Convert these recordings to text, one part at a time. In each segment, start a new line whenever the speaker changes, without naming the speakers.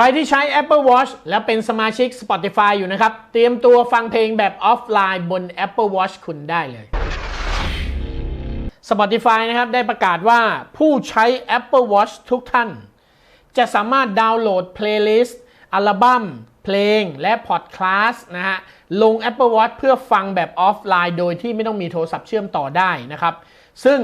ใครที่ใช้ Apple Watch แล้วเป็นสมาชิก Spotify อยู่นะครับ เตรียมตัวฟังเพลงแบบออฟไลน์บน Apple Watch คุณได้เลย Spotify นะครับได้ประกาศว่าผู้ใช้ Apple Watch ทุกท่าน จะสามารถดาวน์โหลดเพลย์ลิสต์อัลบั้มเพลงและพอดคลาสนะฮะลง Apple Watch เพื่อฟังแบบออฟไลน์ โดยที่ไม่ต้องมีโทรศัพท์เชื่อมต่อได้นะครับ ซึ่ง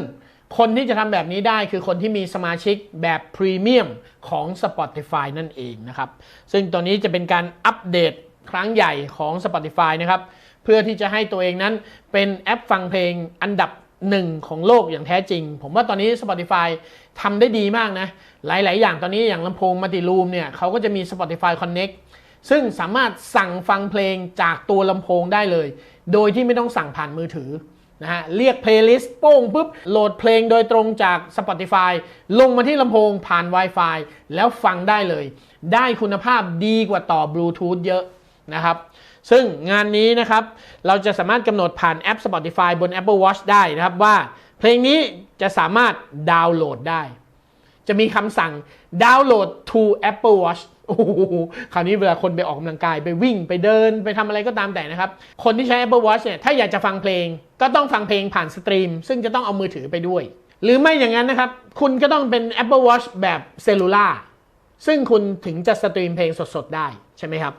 คนที่จะทำแบบนี้ได้คือคนที่มีสมาชิกแบบพรีเมียมของ Spotify นั่นเองนะครับ ซึ่งตัวนี้จะเป็นการอัปเดตครั้งใหญ่ของ Spotify นะครับ เพื่อที่จะให้ตัวเองนั้นเป็นแอปฟังเพลงอันดับหนึ่งของโลกอย่างแท้จริง ผมว่าตอนนี้ Spotify ทำได้ดีมากนะ หลาย ๆ อย่างตอนนี้อย่างลำโพงมัลติรูมเนี่ยเขาก็จะมี Spotify Connect ซึ่งสามารถสั่งฟังเพลงจากตัวลำโพงได้เลย โดยที่ไม่ต้องสั่งผ่านมือถือ นะฮะเรียกเพลย์ลิสต์โป้งปุ๊บโหลดเพลงโดยตรงจาก Spotify ลงมาที่ลำโพงผ่าน Wi-Fi แล้วฟังได้เลย ได้คุณภาพดีกว่าต่อบลูทูธเยอะนะครับซึ่งงานนี้นะครับ เราจะสามารถกำหนดผ่านแอป Spotify บน Apple Watch ได้นะครับว่าเพลงนี้จะสามารถดาวน์โหลดได้ จะมีคำสั่งดาวน์โหลด to Apple Watch โอ้โหคราวนี้เวลาคนไปออกกำลังกายไปวิ่งไปเดินไปทำอะไรก็ตามแต่นะครับ คนที่ใช้ Apple Watch เนี่ยถ้าอยากจะฟังเพลง ก็ต้องฟังเพลงผ่านสตรีม ซึ่งจะต้องเอามือถือไปด้วย หรือไม่อย่างนั้นนะครับ คุณก็ต้องเป็น Apple Watch แบบเซลลูล่าซึ่งคุณถึงจะสตรีมเพลงสดๆได้ใช่ไหมครับ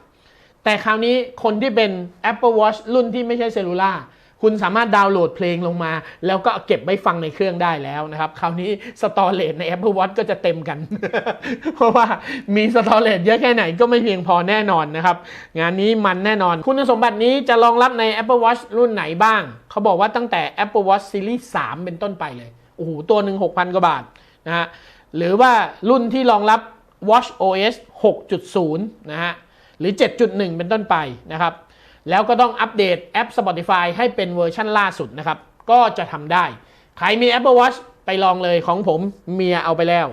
แต่คราวนี้คนที่เป็น Apple Watch รุ่นที่ไม่ใช่เซลลูล่า คุณสามารถดาวน์โหลดเพลงลงมา แล้วก็เก็บไว้ฟังในเครื่องได้แล้วนะครับ คราวนี้สตอเรจใน Apple Watch ก็จะเต็มกัน เพราะว่ามีสตอเรจเยอะแค่ไหนก็ไม่เพียงพอแน่นอนนะครับ งานนี้มันแน่นอน คุณสมบัตินี้จะรองรับใน Apple Watch รุ่นไหนบ้าง เขาบอกว่าตั้งแต่ Apple Watch Series 3 เป็นต้นไปเลย โอ้โห ตัวหนึ่ง6,000 กว่าบาทนะฮะ หรือว่ารุ่นที่รองรับ Watch OS 6.0 นะฮะ หรือ 7.1 เป็นต้นไปนะครับ แล้วก็ต้องอัปเดตแอป Spotify ให้เป็นเวอร์ชั่นล่าสุดนะครับ ก็จะทำได้ ใครมี Apple Watch ไปลองเลยของผมเมียเอาไปแล้ว